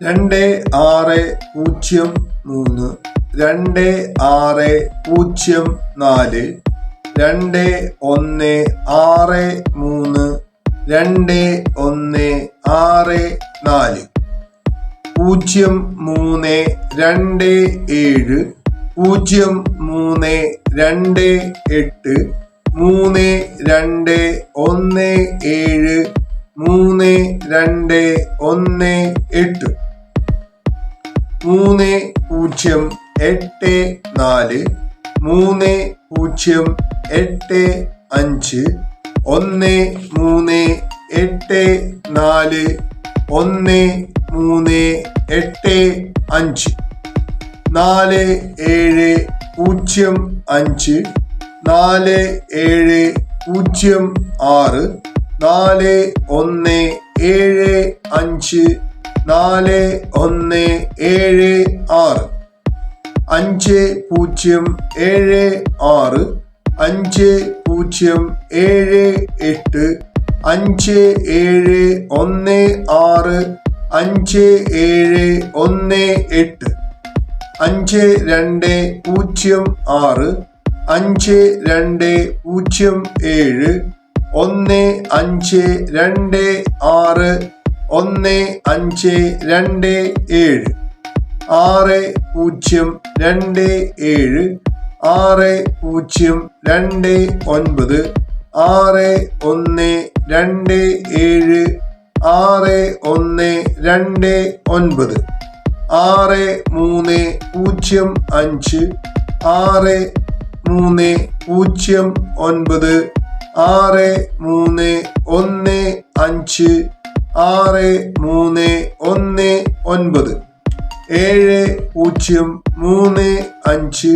രണ്ട് ആറ് പൂജ്യം മൂന്ന് രണ്ട് ആറ് പൂജ്യം നാല് രണ്ട് ഒന്ന് ആറ് മൂന്ന് രണ്ട് ഒന്ന് ആറ് നാല്. പൂജ്യം മൂന്ന് രണ്ട് ഏഴ് പൂജ്യം മൂന്ന് രണ്ട് എട്ട് മൂന്ന് രണ്ട് ഒന്ന് ഏഴ് മൂന്ന് രണ്ട് ഒന്ന് എട്ട്. മൂന്ന് പൂജ്യം എട്ട് നാല് മൂന്ന് പൂജ്യം എട്ട് അഞ്ച് ഒന്ന് മൂന്ന് എട്ട് നാല് ഒന്ന് മൂന്ന് എട്ട് അഞ്ച്. നാല് ഏഴ് പൂജ്യം അഞ്ച് നാല് ഏഴ് പൂജ്യം ആറ് നാല് ഒന്ന് ഏഴ് അഞ്ച് നാല് ഒന്ന് ഏഴ് ആറ്. അഞ്ച് പൂജ്യം ഏഴ് ആറ്. അഞ്ച് പൂജ്യം ഏഴ് എട്ട്. അഞ്ച് ഏഴ് ഒന്ന് ആറ്. അഞ്ച് ഏഴ് ഒന്ന് എട്ട്. അഞ്ച് രണ്ട് പൂജ്യം ആറ്. അഞ്ച് രണ്ട് പൂജ്യം ഏഴ്. ഒന്ന് അഞ്ച് രണ്ട് ആറ്. ഒന്ന് അഞ്ച് രണ്ട് ഏഴ്. ആറ് പൂജ്യം രണ്ട് ഏഴ്. ആറ് പൂജ്യം രണ്ട് ഒൻപത്. ആറ് ഒന്ന് രണ്ട് ഏഴ്. ആറ് ഒന്ന് രണ്ട് ഒൻപത്. ആറ് മൂന്ന് പൂജ്യം അഞ്ച്. ആറ് മൂന്ന് പൂജ്യം ഒൻപത്. ആറ് മൂന്ന് ഒന്ന് അഞ്ച്. ആറ് മൂന്ന് ഒന്ന് ഒൻപത്. ഏഴ് പൂജ്യം മൂന്ന് അഞ്ച്.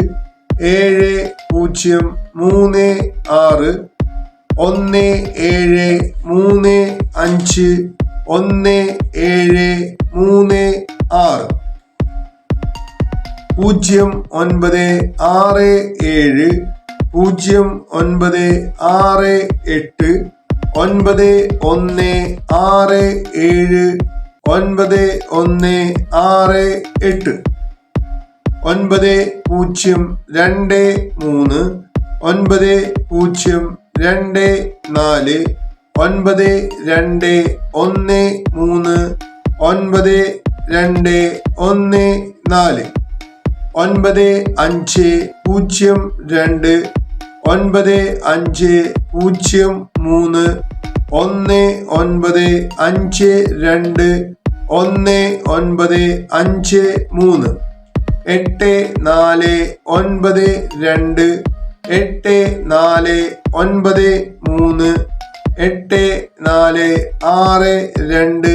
ഏഴ് പൂജ്യം മൂന്ന് ആറ്. ഒന്ന് ഏഴ് മൂന്ന് അഞ്ച്. ഒന്ന് ഏഴ് മൂന്ന് ആറ്. പൂജ്യം ഒൻപത് ആറ് ഏഴ്. പൂജ്യം ഒൻപത് ആറ് എട്ട്. ഒൻപത് ഒന്ന് ആറ് ഏഴ് ഒൻപത് ഒന്ന് ആറ് എട്ട്. ഒൻപത് പൂജ്യം രണ്ട് മൂന്ന്. ഒൻപത് പൂജ്യം രണ്ട് നാല്. ഒൻപത് രണ്ട് ഒന്ന് മൂന്ന്. ഒൻപത് രണ്ട് ഒന്ന് നാല്. ഒൻപത് അഞ്ച് പൂജ്യം രണ്ട്. ഒൻപത് അഞ്ച് പൂജ്യം മൂന്ന് ഒന്ന് ഒൻപത് അഞ്ച് രണ്ട് ഒന്ന് ഒൻപത് അഞ്ച് മൂന്ന്. എട്ട് നാല് ഒൻപത് രണ്ട്. എട്ട് നാല് ഒൻപത് മൂന്ന്. എട്ട് നാല് ആറ് രണ്ട്.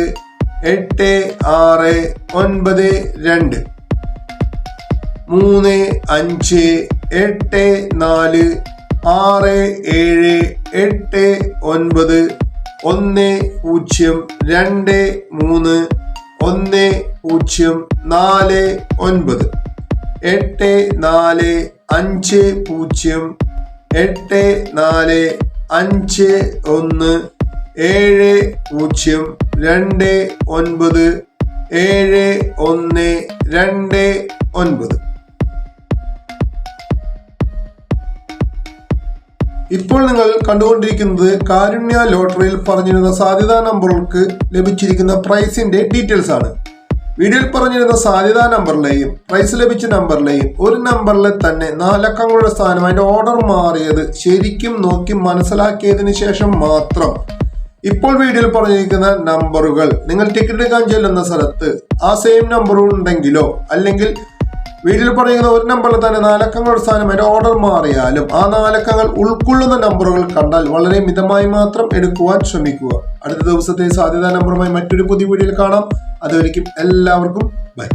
എട്ട് ആറ് ഒൻപത് രണ്ട്. മൂന്ന് അഞ്ച് എട്ട് നാല് ആറ് ഏഴ് എട്ട് ഒൻപത് ഒന്ന് പൂജ്യം രണ്ട് മൂന്ന് ഒന്ന് പൂജ്യം നാല് ഒൻപത്. എട്ട് നാല് അഞ്ച് പൂജ്യം എട്ട് നാല് അഞ്ച് ഒന്ന് ഏഴ് പൂജ്യം രണ്ട് ഒൻപത് ഏഴ് ഒന്ന് രണ്ട് ഒൻപത്. ഇപ്പോൾ നിങ്ങൾ കണ്ടുകൊണ്ടിരിക്കുന്നത് കാരുണ്യ ലോട്ടറിയിൽ പറഞ്ഞിരുന്ന സാധ്യതാ നമ്പറുകൾക്ക് ലഭിച്ചിരിക്കുന്ന പ്രൈസിന്റെ ഡീറ്റെയിൽസ് ആണ്. വീഡിയോയിൽ പറഞ്ഞിരുന്ന സാധ്യതാ നമ്പറിലെയും പ്രൈസ് ലഭിച്ച നമ്പറിലെയും ഒരു നമ്പറിലെ തന്നെ നാലക്കങ്ങളുടെ സ്ഥാനം അതിന്റെ ഓർഡർ മാറിയത് ശരിക്കും നോക്കി മനസ്സിലാക്കിയതിനു ശേഷം മാത്രം. ഇപ്പോൾ വീഡിയോയിൽ പറഞ്ഞിരിക്കുന്ന നമ്പറുകൾ. നിങ്ങൾ ടിക്കറ്റ് എടുക്കാൻ ചെല്ലുന്ന സ്ഥലത്ത് ആ സെയിം നമ്പർ ഉണ്ടെങ്കിലോ അല്ലെങ്കിൽ വീട്ടിൽ പറയുന്ന ഒരു നമ്പറിൽ തന്നെ നാലക്കങ്ങളുടെ സ്ഥാനം അതിന്റെ ഓർഡർ മാറിയാലും ആ നാലക്കങ്ങൾ ഉൾക്കൊള്ളുന്ന നമ്പറുകൾ കണ്ടാൽ വളരെ മിതമായി മാത്രം എടുക്കുവാൻ ശ്രമിക്കുക. അടുത്ത ദിവസത്തെ സാധ്യതാ നമ്പറുമായി മറ്റൊരു പുതിയ വീഡിയോയിൽ കാണാം. അതൊരിക്കും എല്ലാവർക്കും ബൈ